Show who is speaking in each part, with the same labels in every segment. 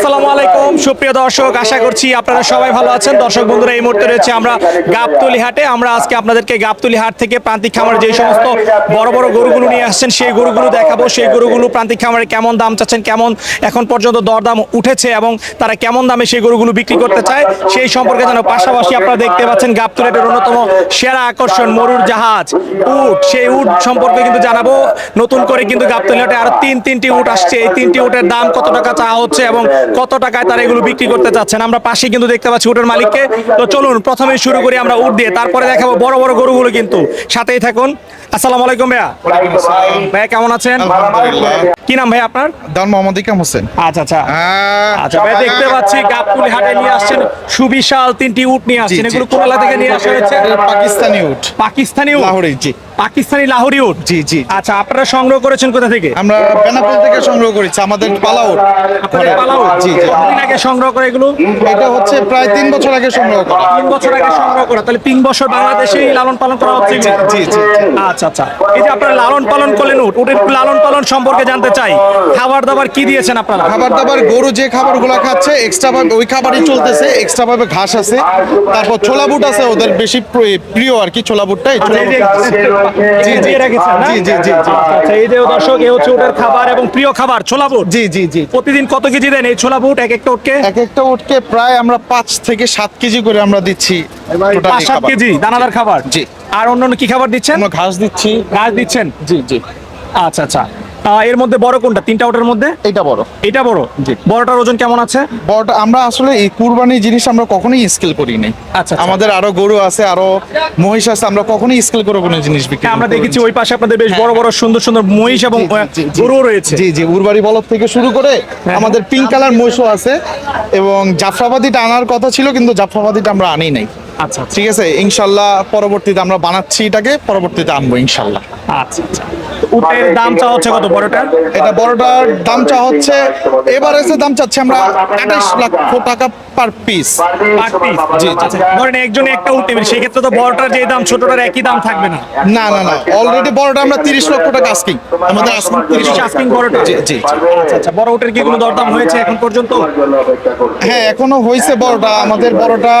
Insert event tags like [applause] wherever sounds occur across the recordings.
Speaker 1: আসসালামু আলাইকুম, সুপ্রিয় দর্শক, আশা করছি আপনারা সবাই ভালো আছেন। দর্শক বন্ধুরা, এই মুহূর্তে রয়েছে আমরা গাবতলি হাটে আমরা আজকে আপনাদেরকে গাবতলি হাট থেকে প্রান্তিক খামার যে সমস্ত বড় বড় গরুগুলো নিয়ে আসছেন, সেই গরুগুলো দেখাবো। সেই গরুগুলো প্রান্তিক খামারে কেমন দাম চাচ্ছেন, কেমন এখন পর্যন্ত দরদাম উঠেছে এবং তারা কেমন দামে সেই গরুগুলো বিক্রি করতে চায়, সেই সম্পর্কে যেন পাশাপাশি আপনারা দেখতে পাচ্ছেন গাবতলি হাটের অন্যতম সেরা আকর্ষণ মরুর জাহাজ, উট। সেই উট সম্পর্কে কিন্তু জানাব। নতুন করে কিন্তু গাবতলি হাটে আরও তিন, তিনটি উট আসছে। এই তিনটি উটের দাম কত টাকা চাওয়া হচ্ছে এবং কত টাকায় তারা এগুলো বিক্রি করতে চাচ্ছেন? আমরা পাশে কিন্তু দেখতে পাচ্ছি উটের মালিককে। তো চলুন প্রথমে শুরু করি আমরা উট দিয়ে। তারপরে দেখাবো বড় বড় গরুগুলো কিন্তু। সাথেই থাকুন। আসসালামু আলাইকুম ভাইয়া। ভাইয়া কেমন আছেন। কি নাম ভাই আপনার?
Speaker 2: দান মোহাম্মদ ইকাম হোসেন।
Speaker 1: আচ্ছা আচ্ছা।
Speaker 2: হ্যাঁ।
Speaker 1: আচ্ছা ভাই দেখতে পাচ্ছি গাবতুলি হাটে নিয়ে আসছেন সুবিশাল তিনটি উট নিয়ে আসছেন। এগুলো কোন এলাকা থেকে নিয়ে আসা হয়েছে?
Speaker 2: পাকিস্তানি উট।
Speaker 1: পাকিস্তানি উট?
Speaker 2: লাহোরি জি।
Speaker 1: পাকিস্তানি লাহোরি উট?
Speaker 2: জি, জি।
Speaker 1: আচ্ছা আপনারা সংগ্রহ করেছেন কোথা থেকে?
Speaker 2: আমরা বেনাপোল থেকে সংগ্রহ করেছি আমাদের পালা উট।
Speaker 1: আপনাদের পালাও
Speaker 2: জি জি।
Speaker 1: কতদিন আগে সংগ্রহ করে এগুলো?
Speaker 2: এটা হচ্ছে প্রায় তিন বছর আগে সংগ্রহ করা।
Speaker 1: তিন বছর আগে সংগ্রহ করা। তাহলে তিন বছর বাংলাদেশেই লালন পালন করা হচ্ছে
Speaker 2: জি, জি, জি।
Speaker 1: আচ্ছা আচ্ছা। এই যে আপনারা লালন পালন করলেন উট উটের লালন পালন সম্পর্কে জানতে চাই খাবার দাবার কি দিয়েছেন আপনারা?
Speaker 2: খাবার দাবার গরু যে খাবারগুলো খাচ্ছে এক্সট্রা ভাবে ওই খাবারই চলতেছে এক্সট্রা ভাবে ঘাস আছে। তারপর ছোলা বুট আছে ওদের বেশি প্রিয়- আর কি ছোলা বুটটা এই ছোলা [laughs] জি, জি। জি, জি, জি, জি।
Speaker 1: আচ্ছা এই যে দর্শক এই হচ্ছে খাবার এবং প্রিয় খাবার ছোলা বুট।
Speaker 2: জি জি জি।
Speaker 1: প্রতিদিন কত কেজি দেন এই ছোলা বুট এক একটা উটকে?
Speaker 2: এক একটা উটকে প্রায় আমরা পাঁচ থেকে সাত কেজি করে আমরা দিচ্ছি
Speaker 1: পাঁচ সাত কেজি দানাদার খাবার?
Speaker 2: জি।
Speaker 1: আর অন্যান্য কি খাবার দিচ্ছেন?
Speaker 2: ঘাস দিচ্ছি।
Speaker 1: ঘাস দিচ্ছেন?
Speaker 2: জি জি।
Speaker 1: আচ্ছা আচ্ছা। এর মধ্যে বড় কোনটা? তিনটা ওটার মধ্যে?
Speaker 2: এটা বড়।
Speaker 1: এটা বড়?
Speaker 2: জি।
Speaker 1: বড়টার ওজন কেমন আছে?
Speaker 2: বড়টা আমরা আসলে এই কুরবানি জিনিস আমরা কখনোই স্কেল করি নাই।
Speaker 1: আচ্ছা, আচ্ছা।
Speaker 2: আমাদের আরও গরু আছে আরও মহিষ আছে আমরা কখনোই স্কেল করে কোনো জিনিস বিক্রি
Speaker 1: আমরা দেখেছি ওই পাশে আপনাদের বেশ বড় বড় সুন্দর সুন্দর মহিষ এবং। গরু রয়েছে।
Speaker 2: জি জি উরবাড়ি বলদ থেকে শুরু করে
Speaker 1: হ্যাঁ।
Speaker 2: আমাদের পিঙ্ক কালার মহিষও আছে এবং জাফরাবাদিটা আনার কথা ছিল কিন্তু জাফরাবাদিটা আমরা আনি নাই।
Speaker 1: আচ্ছা।
Speaker 2: ঠিক আছে? ইনশাল্লাহ পরবর্তীতে আমরা বানাচ্ছি এটাকে পরবর্তীতে আনব ইনশাল্লাহ।
Speaker 1: আচ্ছা আচ্ছা। উটের দাম চা হচ্ছে কত বড়টার
Speaker 2: এটা বড়টার দাম চা হচ্ছে এভারেজের দাম চাচ্ছি আমরা আঠাশ লক্ষ টাকা পার পিস
Speaker 1: পার পিস
Speaker 2: জি।
Speaker 1: আচ্ছা ধরেন একজনে একটা উট নেবেন সেই ক্ষেত্রে তো বড়টার যে দাম ছোটটার একই দাম থাকবে না।
Speaker 2: না না না অলরেডি বড়টা আমরা তিরিশ লক্ষ টাকা আস্কিং আমাদের আস্কিং তিরিশ
Speaker 1: আস্কিং বড়টা
Speaker 2: জি জি জি।
Speaker 1: আচ্ছা আচ্ছা বড় উটের কি কোনো দরদাম হয়েছে এখন পর্যন্ত?
Speaker 2: হ্যাঁ এখনও হয়েছে বড়টা আমাদের বড়টা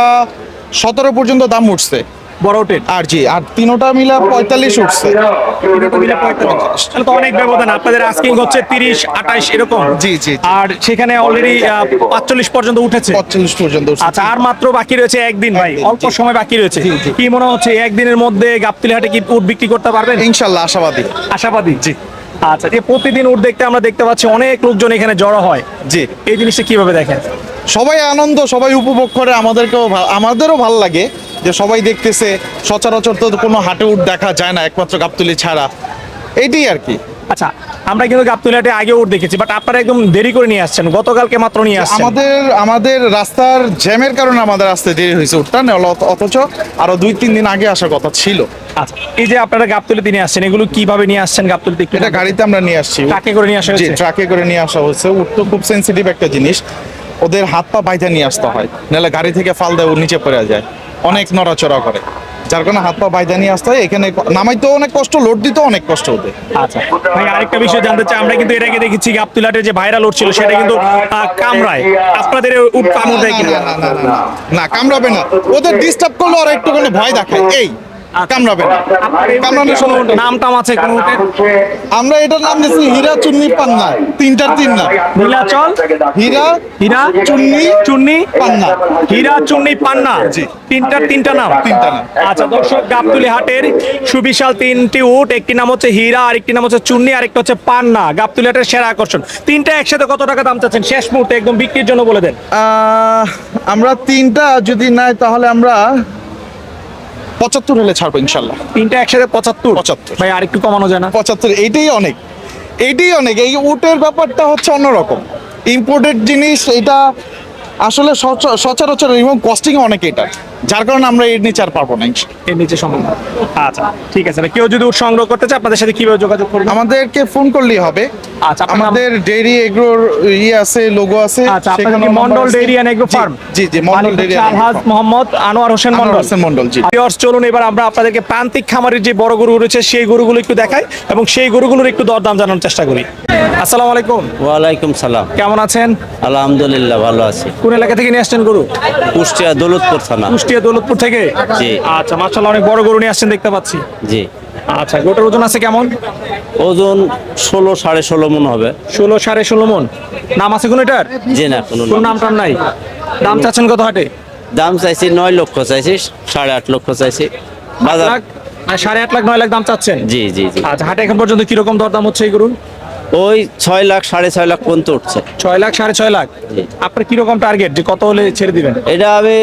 Speaker 2: সতেরো পর্যন্ত দাম উঠছে।
Speaker 1: বড় উটের
Speaker 2: আর জি আর তিনোটা মিলা পঁয়তাল্লিশ উঠছে।
Speaker 1: তিনটা মিলে 45 তাহলে তো অনেক ব্যবধান আপনাদের আস্কিং হচ্ছে তিরিশ আঠাইশ এরকম।
Speaker 2: জি, জি।
Speaker 1: আর সেখানে অলরেডি পাঁচচল্লিশ পর্যন্ত উঠেছে।
Speaker 2: পঁয়তাল্লিশ পর্যন্ত
Speaker 1: আচ্ছা আর মাত্র বাকি রয়েছে একদিন ভাই। অল্প সময় বাকি রয়েছে। কি মনে হচ্ছে একদিনের মধ্যে গাবতলি হাটে কি উট বিক্রি করতে পারবেন?
Speaker 2: ইনশাল্লাহ আশাবাদী।
Speaker 1: আশাবাদী? জি। আচ্ছা যে প্রতিদিন উট দেখতে আমরা দেখতে পাচ্ছি অনেক লোকজন এখানে জড়ো হয়।
Speaker 2: জি।
Speaker 1: এই জিনিসটা কীভাবে দেখেন?
Speaker 2: সবাই আনন্দ সবাই উপভোগ করে আমাদেরকেও আমাদেরও ভালো লাগে। যে সবাই দেখতেছে সচরাচর তো কোনো হাটে উঠ দেখা যায় না একমাত্র গাবতলি ছাড়া। এইটাই আর কি।
Speaker 1: আচ্ছা আমরা কিন্তু গাবতলি হাটে আগে উট দেখেছি বাট আপনারা একদম দেরি করে নিয়ে আসছেন গতকালকে মাত্র নিয়ে আসছেন।
Speaker 2: আমাদের আমাদের রাস্তার জ্যামের কারণে আমাদের আসতে দেরি হয়েছে উঠটা অথচ আরও দুই তিন দিন আগে আসার কথা ছিল।
Speaker 1: আচ্ছা এই যে আপনারা গাবতলি নিয়ে আসছেন এগুলো কীভাবে নিয়ে আসছেন গাবতলিতে
Speaker 2: এটা গাড়িতে আমরা নিয়ে আসছি।
Speaker 1: ট্রাকে করে নিয়ে আসা হয়েছে?
Speaker 2: ট্রাকে করে নিয়ে আসা হচ্ছে উট তো খুব সেন্সিটিভ একটা জিনিস। ওদের হাত পা বাইধা নিয়ে আসতে হয় নাহলে গাড়ি থেকে ফাল দেয় ও নিচে পড়ে যায়। অনেক নড়াচড়া করে। যার কারণে হাত পা বাইদানি নিয়ে আসতে হয়। এখানে নামাইতেও অনেক কষ্ট লোড দিতেও অনেক কষ্ট হতে
Speaker 1: আচ্ছা ভাই আরেকটা বিষয় জানতে চাই। আমরা কিন্তু এর আগে দেখেছি গাবতুলাটের যে ভাইরাল লোড ছিল সেটা কিন্তু কামরায়। কামড়ায় আপনাদের উঠ কামড় দেয় কিনা?
Speaker 2: না, না, না, না, না, না কামড়াবে না। ওদের ডিস্টার্ব করলে ওরা একটুখানি ভয় দেখায়। এই কামড়াবে না কামড়ানোর সময়
Speaker 1: কোনো নাম টাম আছে কোনো
Speaker 2: আমরা এটার নাম দিয়েছি হীরা চুন্নি পান্না। তিনটার তিন না।
Speaker 1: নীলাচল
Speaker 2: হীরা
Speaker 1: হীরা
Speaker 2: চুন্নি
Speaker 1: চুন্নি
Speaker 2: পান্না।
Speaker 1: হীরা চুন্নি পান্না।
Speaker 2: জি।
Speaker 1: তিনটার তিনটা নাম।
Speaker 2: তিনটা নাম।
Speaker 1: আচ্ছা দর্শক গাবতুলি হাটের সুবিশাল তিনটি উট একটি নাম হচ্ছে হীরা আরেকটি নাম হচ্ছে চুন্নি আরেকটা হচ্ছে পান্না। গাবতুলি হাটের সেরা আকর্ষণ। তিনটা একসাথে কত টাকা দাম চাচ্ছেন? শেষ মুহূর্তে একদম বিক্রির জন্য বলে দেন।
Speaker 2: আহ, আমরা তিনটা যদি নাই তাহলে আমরা পঁচাত্তর হলে ছাড়বো ইনশাল্লাহ।
Speaker 1: তিনটা একসাথে পঁচাত্তর?
Speaker 2: 75
Speaker 1: ভাই আরেকটু কমানো যায় না?
Speaker 2: পঁচাত্তর এইটাই অনেক। এইটাই অনেক। এই উটের ব্যাপারটা হচ্ছে অন্যরকম। ইম্পোর্টেড জিনিস এটা আসলে সচ- সচরাচর এবং কস্টিং অনেক এটা যার কারণে আমরা এর নিচে আর পারব না
Speaker 1: এর নিচে সম্ভব আচ্ছা ঠিক আছে। কেউ যদি উট সংগ্রহ করতে চায় আপনাদের সাথে কীভাবে যোগাযোগ করবে?
Speaker 2: আমাদেরকে ফোন করলেই হবে।
Speaker 1: আচ্ছা
Speaker 2: আমাদের ডেইরি এগ্রোর ইয়ে আছে লোগো আছে
Speaker 1: আচ্ছা Mondal dairy and agro farm?
Speaker 2: জি জি মন্ডল ডেইরি
Speaker 1: আলহাজ মোহাম্মদ আনোয়ার হোসেন মন্ডল।
Speaker 2: হোসেন মন্ডল, জি।
Speaker 1: ভিউয়ার্স, চলুন এবার আমরা আপনাদেরকে প্রান্তিক খামারের যে বড় গরু রয়েছে সেই গরুগুলো একটু দেখাই এবং সেই গরুগুলোর একটু দরদাম জানানোর চেষ্টা করি। আসসালামু আলাইকুম।
Speaker 3: ওয়ালাইকুম সালাম।
Speaker 1: কেমন আছেন?
Speaker 3: আলহামদুলিল্লাহ ভালো আছি।
Speaker 1: কোন এলাকা থেকে নিয়ে আসছেন গরু?
Speaker 3: কুষ্টিয়া দৌলতপুর থানা।
Speaker 1: কুষ্টিয়া দৌলতপুর থেকে?
Speaker 3: জি।
Speaker 1: আচ্ছা মার্শাল্লাহ অনেক বড় গরু নিয়ে আসছেন দেখতে পাচ্ছি।
Speaker 3: জি।
Speaker 1: আচ্ছা গোটার ওজন আছে কেমন?
Speaker 3: ওজন ষোলো সাড়ে ষোলো মন হবে।
Speaker 1: ষোলো সাড়ে ষোলো মন। নাম আছে কোন এটার?
Speaker 3: জি না কোনো
Speaker 1: কোন
Speaker 3: নাম।
Speaker 1: নাম টাম নাই। দাম চাচ্ছেন কত হাটে?
Speaker 3: দাম চাইছি নয় লক্ষ চাইছি সাড়ে আট লক্ষ চাইছি। বাজার
Speaker 1: মানে সাড়ে আট লাখ নয় লাখ দাম চাচ্ছেন?
Speaker 3: জি জি জি।
Speaker 1: আচ্ছা হাটে এখন পর্যন্ত কীরকম দরদাম হচ্ছে এই গরুর?
Speaker 3: ওই ছয় লাখ সাড়ে ছয় লাখ পর্যন্ত উঠছে।
Speaker 1: ছয় লাখ সাড়ে ছয় লাখ। আপনার কীরকম টার্গেট যে কত হলে ছেড়ে দিবেন?
Speaker 3: এটা হবে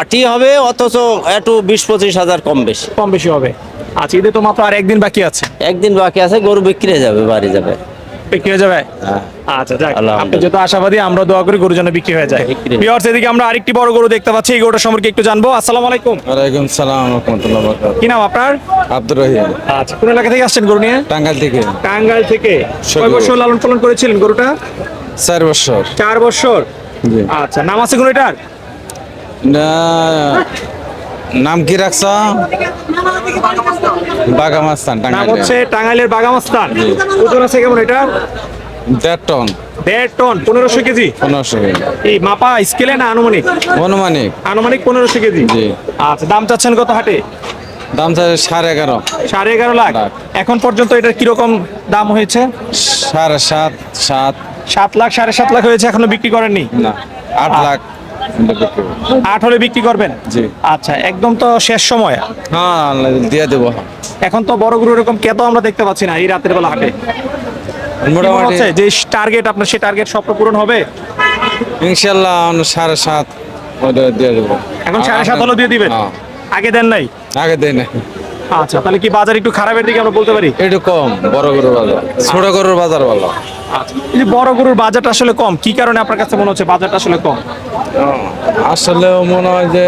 Speaker 3: আটই হবে অথচ একটু বিশ পঁচিশ হাজার কম বেশি।
Speaker 1: কম বেশি হবে। আচ্ছা ঈদে তো মাত্র আর একদিন বাকি আছে।
Speaker 3: একদিন বাকি আছে গরু বিক্রি হয়ে যাবে বাড়ি যাবে।
Speaker 1: বিক্রি হয়ে যাবে?
Speaker 3: হ্যাঁ।
Speaker 1: আচ্ছা যাক আপনি যেহেতু আশাবাদী আমরা দোয়া করি গরু যেন বিক্রি হয়ে যায়। ভিউয়ার্স এদিকে আমরা আরেকটি বড় গরু দেখতে পাচ্ছি এই গরুটা সম্পর্কে একটু জানব। আসসালামু আলাইকুম।
Speaker 4: ওয়ালাইকুম সালাম রহমতুল্লাহ
Speaker 1: কি নাম আপনার?
Speaker 4: আব্দুর রহিম।
Speaker 1: আচ্ছা কোন এলাকা থেকে আসছেন গরু নিয়ে?
Speaker 4: টাঙ্গাইল থেকে।
Speaker 1: টাঙ্গাইল থেকে। কয় বছর লালন পালন করেছিলেন গরুটা?
Speaker 4: চার বছর।
Speaker 1: চার বছর। আচ্ছা নাম আছে
Speaker 4: নাম কি রাখছ? বাগামাস্তান
Speaker 1: নাম হচ্ছে টাঙ্গাইলের বাগামস্তান। ওজন আছে কেমন এটা?
Speaker 4: দেড় টন।
Speaker 1: দেড় টন পনেরোশো কেজি?
Speaker 4: পনেরোশো কেজি।
Speaker 1: এই মাপা স্কেলে না আনুমানিক?
Speaker 4: অনুমানিক
Speaker 1: আনুমানিক পনেরোশো কেজি?
Speaker 4: জি।
Speaker 1: আচ্ছা দাম চাচ্ছেন কত হাটে?
Speaker 4: দাম চাই সাড়ে এগারো।
Speaker 1: সাড়ে এগারো লাখ।
Speaker 4: লাখ।
Speaker 1: এখন পর্যন্ত এটার কীরকম দাম হয়েছে?
Speaker 4: সাড়ে সাত সাত।
Speaker 1: সাত লাখ সাড়ে সাত লাখ হয়েছে এখনও বিক্রি করেননি?
Speaker 4: না আট লাখ।
Speaker 1: হলে বিক্রি করবেন?
Speaker 4: জি।
Speaker 1: আচ্ছা একদম তো শেষ সময়।
Speaker 4: হ্যাঁ দিয়ে দেবো।
Speaker 1: এখন তো বড় গরু এরকম কেত আমরা দেখতে পাচ্ছি না এই রাতের বেলা হাটে।
Speaker 4: মোটামুটি
Speaker 1: যে টার্গেট আপনার সেই টার্গেট স্বপ্ন পূরণ হবে?
Speaker 4: ইনশাল্লাহ সাড়ে সাত দিয়ে দেবো।
Speaker 1: এখন সাড়ে সাত হলো দিয়ে দিবেন?
Speaker 4: হ্যাঁ।
Speaker 1: আগে দেন নাই?
Speaker 4: আগে দেয় না
Speaker 1: আচ্ছা তাহলে কি বাজার একটু খারাপের দিকে আমরা বলতে পারি?
Speaker 4: একটু কম বড় গরুর বাজার। ছোট গরুর বাজার ভালো।
Speaker 1: আচ্ছা এই যে বড় গরুর বাজারটা আসলে কম কি কারণে আপনার কাছে মনে হচ্ছে বাজারটা আসলে কম?
Speaker 4: আসলে মনে হয় যে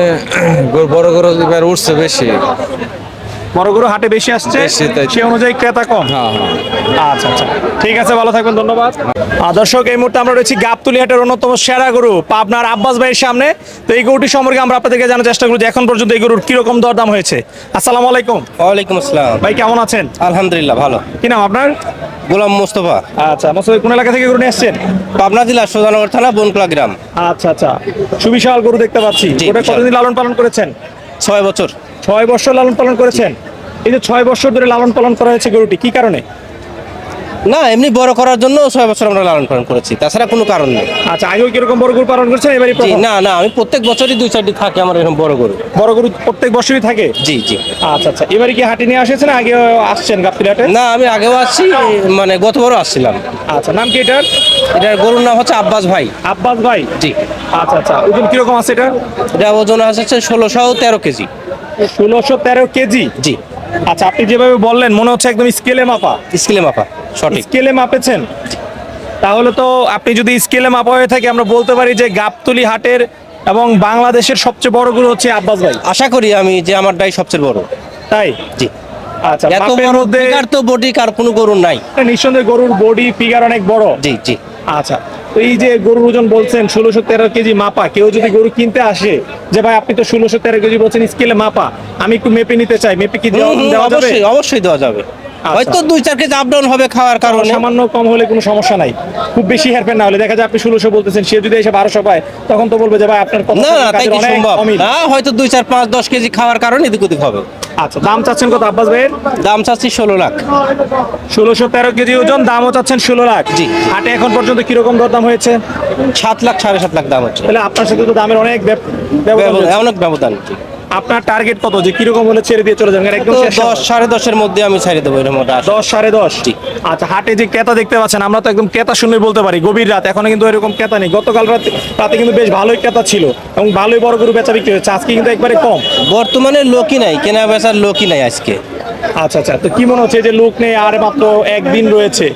Speaker 4: বড় গরু এবার উঠছে বেশি।
Speaker 1: বড় গরু হাটে বেশি আসছে
Speaker 4: তাই
Speaker 1: অনুযায়ী ক্রেতা কম।
Speaker 4: হ্যাঁ হ্যাঁ।
Speaker 1: আচ্ছা আচ্ছা। ঠিক আছে ভালো থাকবেন ধন্যবাদ। দর্শক এই মুহূর্তে আমরা রয়েছি গাবতুলি হাটের অন্যতম সেরা গরু পাবনার আব্বাস ভাইয়ের সামনে। তো এই গরুটি সম্পর্কে আমরা আপনাদেরকে জানার চেষ্টা করি যে এখন পর্যন্ত এই গরুর কীরকম দরদাম হয়েছে। আসসালামু আলাইকুম।
Speaker 5: ওয়ালাইকুম আসসালাম।
Speaker 1: ভাই কেমন আছেন?
Speaker 5: আলহামদুলিল্লাহ ভালো।
Speaker 1: কি নাম আপনার?
Speaker 5: গোলাম মোস্তফা।
Speaker 1: আচ্ছা মোসাদ কোন এলাকা থেকে গরু নিয়ে আসছেন?
Speaker 5: পাবনা জেলা সোজানগর থানা বনকলা গ্রাম।
Speaker 1: আচ্ছা আচ্ছা। সুবিশাল গরু দেখতে পাচ্ছি। ওটা কতদিন লালন পালন করেছেন?
Speaker 5: ছয় বছর।
Speaker 1: ছয় বছর লালন পালন করেছেন? এই যে ছয় বছর ধরে লালন পালন করা হয়েছে গরুটি কি কারণে?
Speaker 5: না এমনি বড় করার জন্য ছয় বছর আমরা লালন পালন করেছি তাছাড়া কোনো কারণ নেই।
Speaker 1: আচ্ছা আগেও কীরকম বড় গরু পালন করেছেন? প্রথম?
Speaker 5: না না আমি প্রত্যেক বছরই দুই চারটি থাকে আমার এরকম বড় গরু।
Speaker 1: বড় গরু প্রত্যেক বছরই থাকে?
Speaker 5: জি জি।
Speaker 1: আচ্ছা আচ্ছা এবারে কি হাটে নিয়ে আসেছেন আগে আসছেন গাপ্তির হাটে
Speaker 5: না আমি আগেও আসছি মানে গতবারও আসছিলাম।
Speaker 1: আচ্ছা নাম কি এটার?
Speaker 5: এটার গরুর নাম হচ্ছে আব্বাস ভাই।
Speaker 1: আব্বাস ভাই?
Speaker 5: জি।
Speaker 1: আচ্ছা আচ্ছা ওজন কীরকম আছে এটা
Speaker 5: এটা ওজন আছে ষোলোশো তেরো কেজি।
Speaker 1: ষোলোশো তেরো কেজি?
Speaker 5: জি।
Speaker 1: আচ্ছা আপনি যেভাবে বললেন মনে হচ্ছে একদম স্কেলে মাপা।
Speaker 5: স্কেলে মাপা সঠিক।
Speaker 1: স্কেলে মাপেছেন? তাহলে তো আপনি যদি স্কেলে মাপা হয়ে থাকে আমরা বলতে পারি যে গাবতলি হাটের এবং বাংলাদেশের সবচেয়ে বড় গরু হচ্ছে আব্বাস ভাই।
Speaker 5: আশা করি আমি যে আমার আমারটাই সবচেয়ে বড়।
Speaker 1: তাই?
Speaker 5: জি।
Speaker 1: আচ্ছা
Speaker 5: এত বড় ফিগার তো বডি কার কোনো গরু নাই।
Speaker 1: নিঃসন্দেহে গরুর বডি ফিগার অনেক বড়।
Speaker 5: জি জি।
Speaker 1: আচ্ছা তো এই যে গরুর ওজন বলছেন ষোলোশো তেরো কেজি মাপা কেউ যদি গরু কিনতে আসে যে ভাই আপনি তো ষোলোশো তেরো কেজি বলছেন স্কেলে মাপা আমি একটু মেপে নিতে চাই মেপে কি দেওয়া যাবে?
Speaker 5: অবশ্যই দেওয়া যাবে। হয়তো দুই চার কেজি আপ ডাউন হবে খাওয়ার কারণে
Speaker 1: সামান্য কম হলে কোনো সমস্যা নাই। খুব বেশি হেরফের না হলে। দেখা যায় আপনি ষোলোশো বলতেছেন সে যদি এসে বারোশো পায় তখন তো বলবে যে ভাই আপনার কথা
Speaker 5: না না তাই কি সম্ভব। না হয়তো দুই চার পাঁচ দশ কেজি খাওয়ার কারণে এদিক ওদিক হবে।
Speaker 1: আচ্ছা দাম চাচ্ছেন কত আব্বাস ভাইয়ের?
Speaker 5: দাম চাচ্ছি ষোলো লাখ।
Speaker 1: ষোলোশো তেরো কেজি ওজন দামও চাচ্ছেন ষোলো লাখ।
Speaker 5: জি।
Speaker 1: হাটে এখন পর্যন্ত কীরকম দরদাম হয়েছে?
Speaker 5: সাত লাখ সাড়ে সাত লাখ দাম হচ্ছে।
Speaker 1: তাহলে আপনার সাথে তো দামের অনেক
Speaker 5: অনেক ব্যবধান
Speaker 1: আপনার টার্গেট কত? যে কীরকম হলে ছেড়ে দিয়ে চলে যাবেন? একদম
Speaker 5: দশ সাড়ে দশের মধ্যে আমি ছেড়ে দেবো এরকম
Speaker 1: দশ সাড়ে দশ? আচ্ছা হাটে যে ক্রেতা দেখতে পাচ্ছেন আমরা তো একদম ক্রেতা শুনে বলতে পারি। গভীর রাত এখনও কিন্তু এরকম ক্রেতা নেই। গতকাল রাতে রাতে কিন্তু বেশ ভালোই ক্রেতা ছিল এবং ভালোই বড় গরু বেচা বিক্রি হচ্ছে আজকে কিন্তু একবারে কম।
Speaker 5: বর্তমানে লোকই নাই কেনা বেচার লোকই নাই আজকে।
Speaker 1: আচ্ছা আচ্ছা। তো কি মনে হচ্ছে যে লোক নেই আর মাত্র একদিন রয়েছে?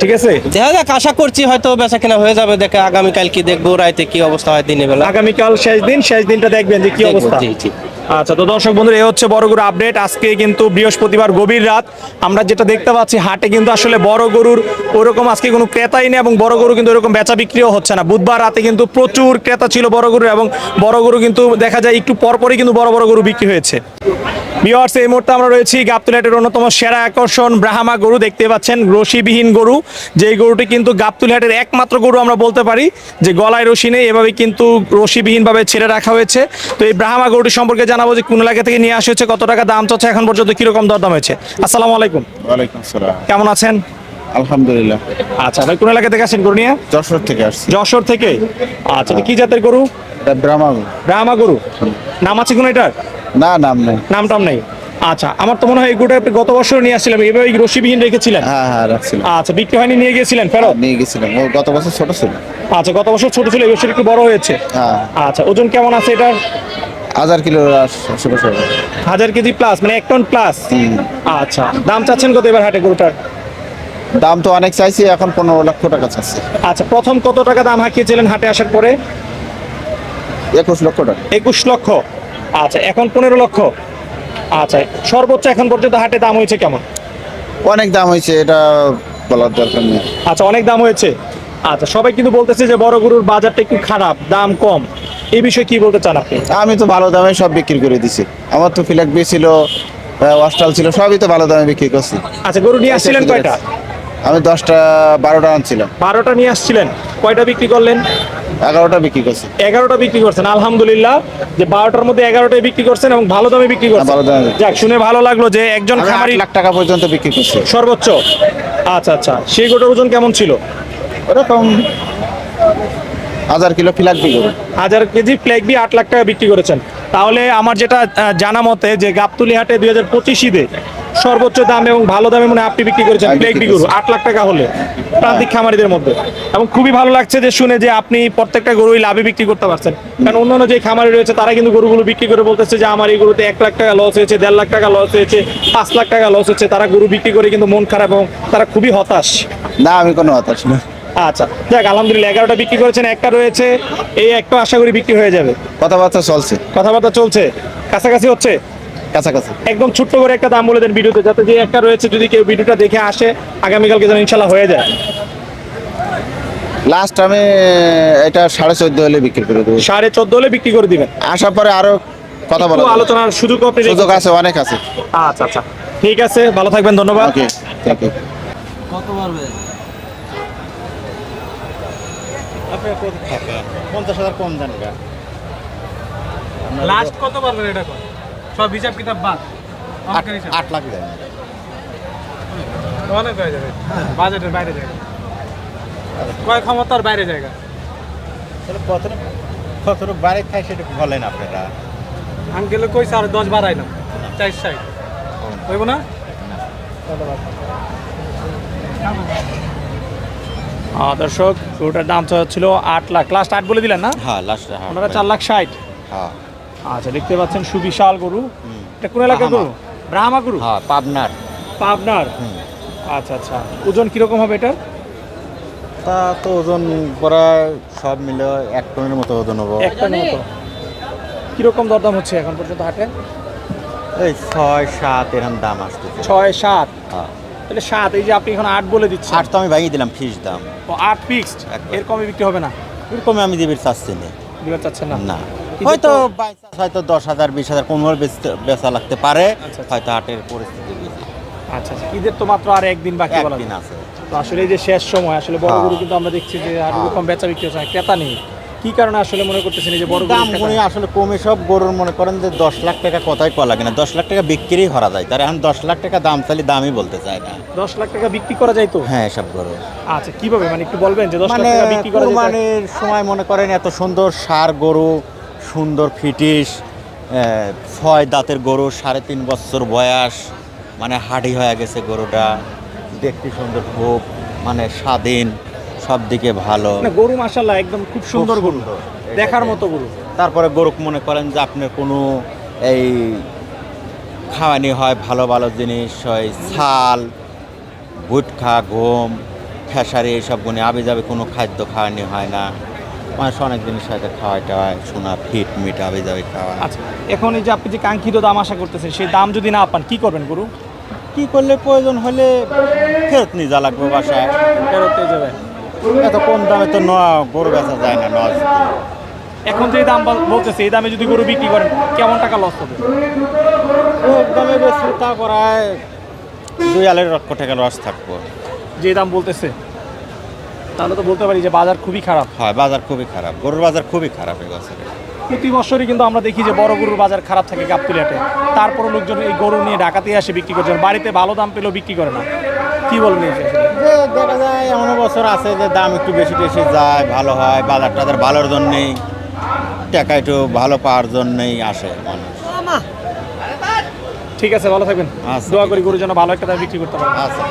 Speaker 1: ঠিক আছে?
Speaker 5: দেখা যাক আশা করছি হয়তো বেচা কেনা হয়ে যাবে। দেখে আগামীকাল কি দেখব রাইতে কি অবস্থা হয় দিনের বেলা।
Speaker 1: আগামীকাল শেষ দিন শেষ দিনটা দেখবেন যে কি অবস্থা।
Speaker 5: জি, জি।
Speaker 1: আচ্ছা তো দর্শক বন্ধুরা এই হচ্ছে বড় গরুর আপডেট আজকে কিন্তু বৃহস্পতিবার গভীর রাত। আমরা যেটা দেখতে পাচ্ছি, হাটে কিন্তু আসলে বড় গরুর ওরকম আজকে কোনো ক্রেতাই নেই এবং বড় গরু কিন্তু ওরকম বেচা বিক্রিও হচ্ছে না। বুধবার রাতে কিন্তু প্রচুর ক্রেতা ছিল বড় গরুর এবং বড় গরু কিন্তু দেখা যায় একটু পরপরই কিন্তু বড় বড় গরু বিক্রি হয়েছে। বিয়ার্স এই মুহূর্তে আমরা রয়েছি গাবতুলেটের অন্যতম সেরা আকর্ষণ ব্রাহ্মা গরু। দেখতে পাচ্ছেন, রশিবিহীন গরু। যেই গরুটি কিন্তু গাবতুলহাটের একমাত্র গরু আমরা বলতে পারি, যে গলায় রশি নেই। এভাবে কিন্তু রশিবিহীনভাবে ছেড়ে রাখা হয়েছে। তো এই ব্রাহ্মা গরুটি সম্পর্কে জানাব যে কোন এলাকা থেকে নিয়ে আসা হয়েছে কত টাকা দাম চাচ্ছে এখন পর্যন্ত কীরকম দরদাম হয়েছে? আসসালামু আলাইকুম।
Speaker 2: ওয়ালাইকুম
Speaker 1: কেমন আছেন?
Speaker 2: আলহামদুলিল্লাহ।
Speaker 1: আচ্ছা ভাই কোন এলাকা থেকে আসেন গরু নিয়ে?
Speaker 2: যশোর থেকে আসছি।
Speaker 1: যশোর থেকে? আচ্ছা কি জাতের গরু?
Speaker 2: ব্রাহ্মা
Speaker 1: ব্রাহ্মা গরু। নাম আছে কোনো এটার?
Speaker 2: না নাম নেই।
Speaker 1: নাম টাম নেই। আচ্ছা আমার তো মনে হয় গরুটা আপনি গত বছর নিয়ে আসছিলাম এভাবে রশিবিহীন রেখেছিলেন?
Speaker 2: হ্যাঁ হ্যাঁ রাখছিলাম।
Speaker 1: আচ্ছা বিক্রি হয়নি নিয়ে গিয়েছিলেন ফেরত?
Speaker 2: নিয়ে গেছিলাম। ও গত বছর ছোট ছিল।
Speaker 1: আচ্ছা গত বছর ছোট ছিল এই বছর একটু বড় হয়েছে।
Speaker 2: হ্যাঁ।
Speaker 1: আচ্ছা ওজন কেমন আছে এটার?
Speaker 2: হাজার কিলো আশেপাশে হবে।
Speaker 1: হাজার কেজি প্লাস মানে এক টন প্লাস আচ্ছা দাম চাচ্ছেন কত এবার হাটে গরুটার?
Speaker 2: দাম তো অনেক চাইছি এখন পনেরো লক্ষ টাকা চাচ্ছে।
Speaker 1: আচ্ছা প্রথম কত টাকা দাম হাঁকিয়েছিলেন হাটে আসার পরে?
Speaker 2: একুশ লক্ষ টাকা।
Speaker 1: একুশ লক্ষ। আচ্ছা এখন পনেরো লক্ষ। আচ্ছা সর্বোচ্চ এখন পর্যন্ত হাটে দাম হয়েছে কেমন?
Speaker 2: অনেক দাম হয়েছে এটা বলার দরকার নেই।
Speaker 1: আচ্ছা অনেক দাম হয়েছে। আচ্ছা সবাই কিন্তু বলতেছে যে বড় গরুর বাজারটা একটু খারাপ দাম কম। এই বিষয়ে কি বলতে চান আপনি?
Speaker 2: আমি তো ভালো দামে সব বিক্রি করে দিছি। আমার তো ফিলাক বি ছিল ওয়াস্টাল ছিল সবই তো ভালো দামে বিক্রি করছি।
Speaker 1: আচ্ছা গরু নিয়ে আসছিলেন কয়টা?
Speaker 2: আমি দশটা বারোটা আনছিলাম।
Speaker 1: বারোটা নিয়ে আসছিলেন। কয়টা বিক্রি করলেন?
Speaker 2: এগারোটা বিক্রি করছি।
Speaker 1: এগারোটা বিক্রি করছেন আলহামদুলিল্লাহ। যে বারোটার মধ্যে এগারোটাই বিক্রি করছেন এবং ভালো দামে বিক্রি করছেন।
Speaker 2: ভালো দামে।
Speaker 1: যাক শুনে ভালো লাগল যে একজন খামারি
Speaker 2: লাখ টাকা পর্যন্ত বিক্রি করছে।
Speaker 1: সর্বোচ্চ। আচ্ছা আচ্ছা সেই গোটার ওজন কেমন ছিল?
Speaker 2: ওরকম। হাজার কিলো ফিলাক বিক্রি
Speaker 1: হাজার কেজি ফ্ল্যাগ বি আট লাখ টাকা বিক্রি করেছেন। তাহলে আমার যেটা জানা মতে যে গাবতুলি হাটে দুই হাজার পঁচিশ ঈদে সর্বোচ্চ দাম এবং ভালো দামে মানে আপনি বিক্রি করেছেন
Speaker 2: আমি
Speaker 1: ফ্ল্যাগ বি গরু আট লাখ টাকা হলে প্রান্তিক খামারিদের মধ্যে। এবং খুবই ভালো লাগছে যে শুনে যে আপনি প্রত্যেকটা গরুই লাভে বিক্রি করতে পারছেন। কারণ অন্যান্য যে খামারি রয়েছে তারা কিন্তু গরুগুলো বিক্রি করে বলতেছে যে আমার এই গরুতে এক লাখ টাকা লস হয়েছে দেড় লাখ টাকা লস হয়েছে পাঁচ লাখ টাকা লস হচ্ছে। তারা গরু বিক্রি করে কিন্তু মন খারাপ এবং তারা খুবই হতাশ।
Speaker 2: না আমি কোনো হতাশ না।
Speaker 1: আচ্ছা যাক আলহামদুলিল্লাহ এগারোটা বিক্রি করেছেন একটা রয়েছে এই একটা আশা করি বিক্রি হয়ে যাবে।
Speaker 2: কথাবার্তা চলছে।
Speaker 1: কথাবার্তা চলছে কাছাকাছি হচ্ছে?
Speaker 2: কাছাকাছি।
Speaker 1: একদম ছোট্ট করে একটা দাম বলে দেন ভিডিওতে যাতে যে একটা রয়েছে যদি কেউ ভিডিওটা দেখে আসে আগামীকালকে যেন ইনশাল্লাহ হয়ে যায়।
Speaker 2: লাস্ট আমি এটা সাড়ে চোদ্দ হলে বিক্রি করে দেবো।
Speaker 1: সাড়ে চোদ্দ হলে বিক্রি করে দিবেন।
Speaker 2: আসার পরে আরও কথা বলা।
Speaker 1: আলোচনার সুযোগ আপনি
Speaker 2: সুযোগ আছে অনেক আছে।
Speaker 1: আচ্ছা আচ্ছা। ঠিক আছে ভালো থাকবেন ধন্যবাদ।
Speaker 2: ওকে থ্যাংক ইউ
Speaker 6: পঞ্চাশ হাজার কম দেন গা।
Speaker 7: লাস্ট কত পারবেন এটা সব হিসাব কিতাব বাদ।
Speaker 6: আট লাখ দেন।
Speaker 7: অনেক হয়ে যাবে। বাজেটের বাইরে জায়গা। কয় ক্ষমতার বাইরে জায়গা?
Speaker 6: তাহলে কত কত বাড়ি খাই সেটা বলেন আপনারা।
Speaker 7: আঙ্কেলে কইছে আর দশ বাড়াই না চার ষাট। হইব না?
Speaker 1: আহ, দর্শক গরুটার দাম ছিল আট লাখ। লাস্ট আট বলে দিলেন না?
Speaker 3: হ্যাঁ লাস্ট
Speaker 1: ওনারা চার লাখ ষাট।
Speaker 3: হ্যাঁ।
Speaker 1: আচ্ছা দেখতে পাচ্ছেন সুবিশাল গরু। এটা কোন এলাকার। গরু? ব্রাহ্মা গরু?
Speaker 3: হ্যাঁ পাবনার।
Speaker 1: পাবনার? আচ্ছা আচ্ছা। ওজন কীরকম হবে এটা
Speaker 6: তা তো ওজন প্রায় সব মিলে এক টনের মতো ওজন হব।
Speaker 1: একটা মতো। কীরকম দরদাম হচ্ছে এখন পর্যন্ত হাটে?
Speaker 6: এই ছয় সাত এরকম দাম আসতেছে।
Speaker 1: ছয় সাত?
Speaker 6: হ্যাঁ।
Speaker 1: তাহলে সাত এই যে আপনি এখন আট বলে দিচ্ছেন।
Speaker 6: আট তো আমি ভাঙিয়ে দিলাম দাম।
Speaker 1: ও, আট ফিক্সড এর কমে বিক্রি হবে না?
Speaker 6: এরকমই আমি দিবির চাচ্ছি না।
Speaker 1: দিবার চাচ্ছেন না?
Speaker 6: না। হয়তো হয়তো দশ হাজার বিশ হাজার পনেরো বেচা লাগতে পারে।
Speaker 1: আচ্ছা, আচ্ছা।
Speaker 6: হয়তো হাটের পরিস্থিতি
Speaker 1: আচ্ছা আচ্ছা। ঈদের তো মাত্র আর একদিন বাকি বলা
Speaker 6: আছে।
Speaker 1: তো আসলে এই যে শেষ সময় আসলে বড়
Speaker 6: হ্যাঁ।
Speaker 1: গরু কিন্তু আমরা দেখছি যে আর এরকম বেচা বিক্রি হচ্ছে ক্রেতা নেই। কি কারণে আসলে মনে করতেছেন যে বড়
Speaker 6: দাম গুণে আসলে কমে সব গরুর মনে করেন যে দশ লাখ টাকা কথাই কলা কিনা দশ লাখ টাকা বিক্রি করা যায়। তারা এখন দশ লাখ টাকা দাম চাইলে দামই বলতে চায় না।
Speaker 1: দশ লাখ টাকা বিক্রি করা যায় তো?
Speaker 6: হ্যাঁ সব গরু।
Speaker 1: আচ্ছা কীভাবে? মানে একটু বলবেন যে দশ লাখ
Speaker 6: মানে
Speaker 1: টাকা বিক্রি করা
Speaker 6: মানে সময় মনে করেন এত সুন্দর সার গরু সুন্দর ফিটিস ছয় দাঁতের গরু সাড়ে তিন বছর বয়স মানে হাডি হয়ে গেছে গরুটা। দেখতে সুন্দর খুব মানে স্বাধীন। সব দিকে ভালো।
Speaker 1: না গরু মাশাল্লাহ একদম খুব সুন্দর গরু। দেখার মতো গরু।
Speaker 6: তারপরে গরু মনে করেন যে আপনার কোনো এই খাওয়ানি হয় ভালো ভালো জিনিস হয় ছাল গুটখা গম খেসারি এইসব গুণে আবি যাবে কোনো খাদ্য খাওয়ানি হয় না। মানুষ অনেক জিনিস হয়তো খাওয়াইতে হয় সোনা ফিট মিট আবি যাবে খাওয়া।
Speaker 1: আচ্ছা এখন এই যে আপনি যে কাঙ্ক্ষিত দাম আশা করতেছেন সেই দাম যদি না পান কি করবেন গরু?
Speaker 6: কি করলে প্রয়োজন হলে ফেরত নিয়ে যা লাগবে বাসায়।
Speaker 1: ফেরত দিয়ে যাবে
Speaker 6: এত কম দামে তো ন গরু বেচা যায় না নজ
Speaker 1: এখন যে দাম বল- বলতেছে এই দামে যদি গরু বিক্রি করেন কেমন টাকা লস হবে?
Speaker 6: খুব দামে বেশি তা করায় দুই আলের লক্ষ টাকা লস থাকব।
Speaker 1: যে দাম বলতেছে তাহলে তো বলতে পারি যে বাজার খুবই খারাপ।
Speaker 6: হয় বাজার খুবই খারাপ গরুর বাজার খুবই খারাপ এবছরে
Speaker 1: প্রতি বছরই কিন্তু আমরা দেখি যে বড় গরুর বাজার খারাপ থাকে গাবতুলিয়াতে তারপরে লোকজন এই গরু নিয়ে ঢাকাতে আসে বিক্রি করছেন বাড়িতে ভালো দাম পেলেও বিক্রি করে না। কি বলবেন
Speaker 6: যে? দেখা যায় এমন বছর আছে যে দাম একটু বেশি বেশি যায় ভালো হয় বাজার টাজার ভালোর জন্যেই টাকা একটু ভালো পাওয়ার জন্যেই আসে মানুষ।
Speaker 1: ঠিক আছে ভালো থাকবেন।
Speaker 6: আচ্ছা,
Speaker 1: দোয়া করি গরু যেন ভালো একটা দাম বিক্রি করতে পারে
Speaker 6: আচ্ছা